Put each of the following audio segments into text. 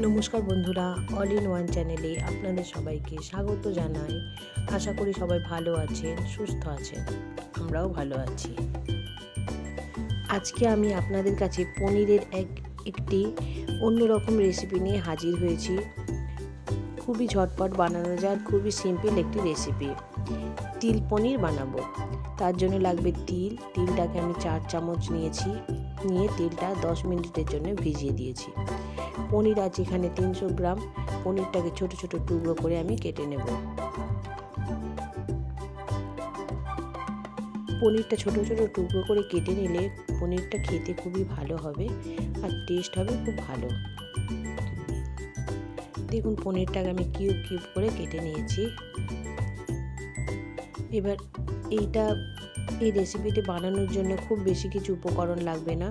নমস্কার বন্ধুরা all in one চ্যানেলে আপনাদের সবাইকে স্বাগত জানাই। আশা করি সবাই ভালো আছেন, সুস্থ আছেন, আমরাও ভালো আছি। আজকে আমি আপনাদের কাছে পনিরের এক, একটি অন্যরকম রেসিপি নিয়ে হাজির হয়েছি। খুবই ঝটপট বানানো যায় খুবই সিম্পল একটি রেসিপি তিল পনির বানাবো। তার জন্য লাগবে তিল। তিলটাকে আমি চার চামচ নিয়েছি, নিয়ে তিলটা দশ মিনিটের জন্য ভিজিয়ে দিয়েছি। পনির আছে এখানে তিনশো গ্রাম। পনিরটাকে ছোট ছোট টুকরো করে আমি কেটে নেব। পনিরটা ছোট ছোট টুকরো করে কেটে নিলে পনিরটা খেতে খুবই ভালো হবে আর টেস্ট হবে খুব ভালো। দেখুন পনিরটাকে আমি কিউব কিউব করে কেটে নিয়েছি। এবার এইটা এই রেসিপিটি বানানোর জন্য খুব বেশি কিছু উপকরণ লাগবে না।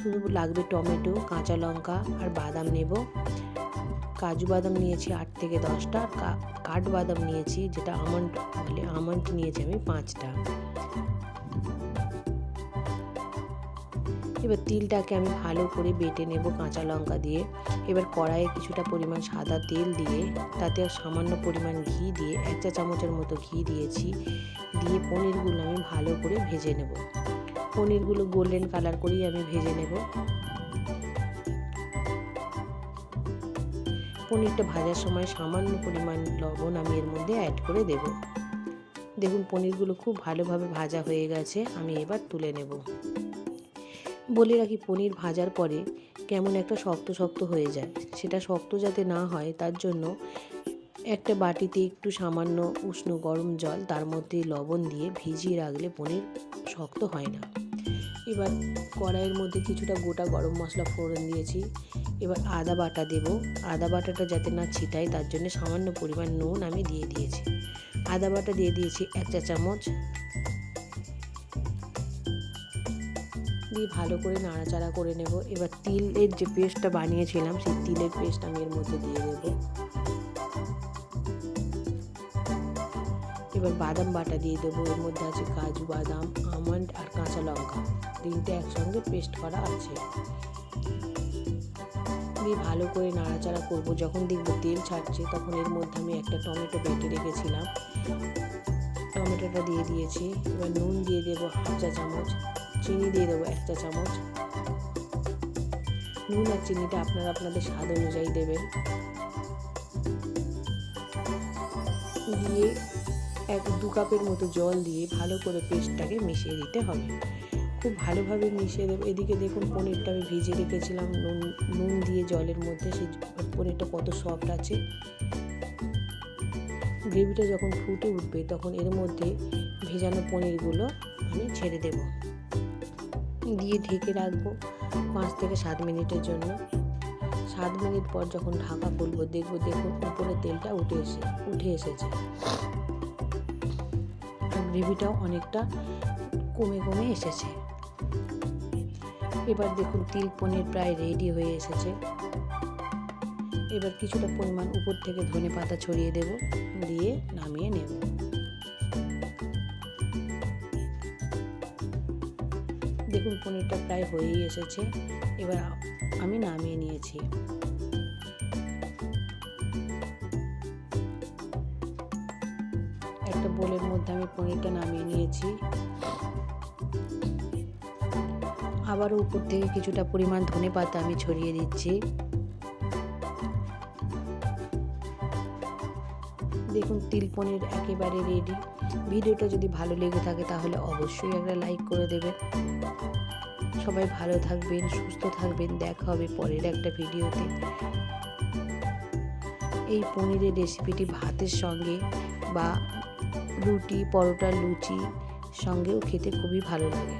শুধু লাগবে টমেটো, কাঁচা লঙ্কা আর বাদাম নেব। কাজু বাদাম নিয়েছি আট থেকে দশটা কাঠ বাদাম নিয়েছি যেটা আমন্ড বলে আমন্ড নিয়েছি আমি পাঁচটা। এবার তিলটাকে আমি ভালো করে বেটে নেব কাঁচা লঙ্কা দিয়ে। এবার কড়াইয়ে কিছুটা পরিমাণ সাদা তেল দিয়ে, তাতে সামান্য পরিমাণ ঘি দিয়ে, এক চা চামচের মতো ঘি দিয়েছি। দিয়ে পনিরগুলো আমি ভালো করে ভেজে নেব। পনিরগুলো গোল্ডেন কালার করেই আমি ভেজে নেব। পনিরটা ভাজার সময় সামান্য পরিমাণ লবণ আমি এর মধ্যে অ্যাড করে দেব। দেখুন, পনিরগুলো খুব ভালোভাবে ভাজা হয়ে গেছে, আমি এবার তুলে নেব। বলে রাখি, পনির ভাজার পরে কেমন একটা শক্ত শক্ত হয়ে যায়। সেটা শক্ত যাতে না হয়, তার জন্য একটা বাটিতে একটু সামান্য উষ্ণ গরম জল, তার মধ্যে লবণ দিয়ে ভিজিয়ে রাখলে পনির শক্ত হয় না। এবার কড়াইয়ের মধ্যে কিছুটা গোটা গরম মশলা ফোড়ন দিয়েছি। এবার আদা বাটা দেব। আদা বাটাটা যাতে না ছিটাই তার জন্য সামান্য পরিমাণ নুন আমি দিয়ে দিয়েছি। আদা বাটা দিয়ে দিয়েছি এক চা চামচ। দিয়ে ভালো করে নাড়াচাড়া করে নেব। এবার তিলের যে পেস্টটা বানিয়েছিলাম, সেই তিলের পেস্ট আমি এর মধ্যে দিয়ে দেবো। এবার বাদাম বাটা দিয়ে দেবো। এর মধ্যে আছে কাজু, বাদাম, আমন্ড আর কাঁচা লঙ্কা। তিনটে একসঙ্গে পেস্ট করা আছে। দিয়ে ভালো করে নাড়াচাড়া করব। যখন দেখব তেল ছাড়ছে, তখন এর মধ্যে আমি একটা টমেটো বেটে রেখেছিলাম। টমেটোটা দিয়ে দিয়েছি। এবার নুন দিয়ে দেবো হাফ চা চামচ। চিনি দিয়ে দেবো এক চা চামচ। নুন আর চিনিটা আপনারা আপনাদের স্বাদ অনুযায়ী দেবেন। দিয়ে এক দু কাপের মতো জল দিয়ে ভালো করে পেস্টটাকে মিশিয়ে দিতে হবে। খুব ভালোভাবে মিশিয়ে দেবো। এদিকে দেখুন পনিরটা আমি ভিজে রেখেছিলাম। নুন নুন দিয়ে জলের মধ্যে সেই পনিরটা কত সফট আছে। গ্রেভিটা যখন ফুটে উঠবে তখন এর মধ্যে ভেজানো পনিরগুলো আমি ছেড়ে দেব। দিয়ে ঢেকে রাখব পাঁচ থেকে সাত মিনিটের জন্য। সাত মিনিট পর যখন ঢাকা খুলবো, দেখব দেখুন উপরে তেলটা উঠে এসে, উঠে এসেছে। গ্রেভিটাও অনেকটা কমে কমে এসেছে। এবার দেখুন তিল পনির প্রায় রেডি হয়ে এসেছে। এবার কিছুটা পরিমাণ উপর থেকে ধনে পাতা ছড়িয়ে দেব, দিয়ে নামিয়ে নেব। দেখুন পনিরটা প্রায় হয়েই এসেছে। এবার আমি নামিয়ে নিয়েছি। একটা বোলের মধ্যে আমি পনিরটা নামিয়ে নিয়েছি। আবারও উপর থেকে কিছুটা পরিমাণ ধনে পাতা আমি ছড়িয়ে দিচ্ছি। দেখুন, তিল পনির একেবারে রেডি ভিডিওটা যদি ভালো লেগে থাকে তাহলে অবশ্যই একটা লাইক করে দেবেন। সবাই ভালো থাকবেন, সুস্থ থাকবেন। দেখা হবে পরের একটা ভিডিওতে। এই পনিরের রেসিপিটি ভাতের সঙ্গে বা রুটি, পরোটা, লুচি সঙ্গেও খেতে খুবই ভালো লাগে।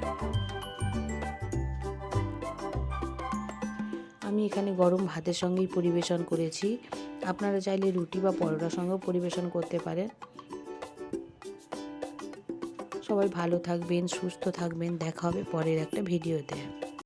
আমি এখানে গরম ভাতের সঙ্গেই পরিবেশন করেছি। আপনারা চাইলে রুটি বা পরোটার সঙ্গেও পরিবেশন করতে পারেন। সবাই ভালো থাকবেন, সুস্থ থাকবেন। দেখা হবে পরের একটা ভিডিওতে।